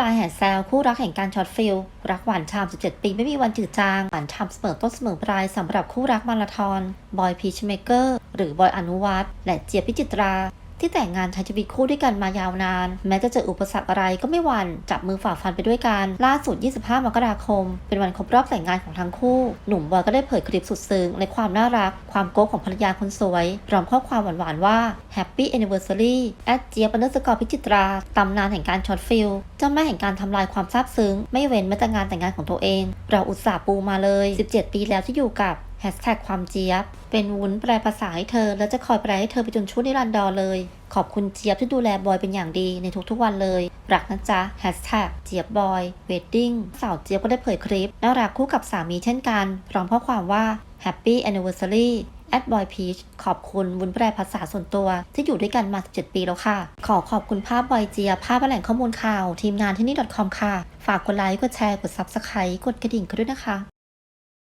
ลาแห่เซวคู่รักแห่งการช็อตฟิลรักหวานชาม17 ปีไม่มีวันจืดจาง หวานชามเสมอต้นเสมอปลายสำหรับคู่รักมาราธอนบอยพีชเมเกอร์หรือบอยอนุวัฒน์และเจียบพิจิตรา ที่แต่งงานใช้ชีวิตคู่ด้วยกันมายาวนาน แม้จะเจออุปสรรคอะไรก็ไม่หวั่นจับมือฝ่าฟันไปด้วยกันล่าสุด 25 มกราคม เป็นวันครบรอบแต่งงานของทั้งคู่ หนุ่มบอยก็ได้เผยคลิปสุดซึ้งในความน่ารัก ความโก๊กของภรรยาคนสวยพร้อมข้อความหวานๆว่า Happy Anniversary แอดเจียบอันสกอร์พิจิตราตำนานแห่งการช็อตฟิลเจ้าแม่แห่งการทำลายความซาบซึ้ง ไม่เว้นแม้แต่งานแต่งงานของตัวเอง เราอุตส่าห์ปูมาเลย 17 ปีแล้วที่อยู่กับ แฮชแท็กความเจี๊ยบ เป็นวุ้นแปลภาษาให้เธอ และจะคอยแปลให้เธอไปจนชั่วนิรันดรเลย ขอบคุณเจี๊ยบที่ดูแลบอยเป็นอย่างดีในทุกๆวันเลย รักนะจ๊ะแฮชแท็กเจี๊ยบบอยเวดดิ้งสาวเจี๊ยบก็ได้เผยคลิปน่ารักคู่กับสามีเช่นกัน พร้อมข้อความว่า Happy Anniversary แอดบอยพีชขอบคุณวุ้นแปลภาษาส่วนตัว ที่อยู่ด้วยกันมา 17 ปีแล้วค่ะ ขอขอบคุณภาพบอยเจียบภาพและแหล่งข้อมูลข่าว ทีมงานที่นี่ .com ค่ะ ฝากกดไลค์ กดแชร์ กด Subscribe กดกระดิ่งกันด้วยนะคะ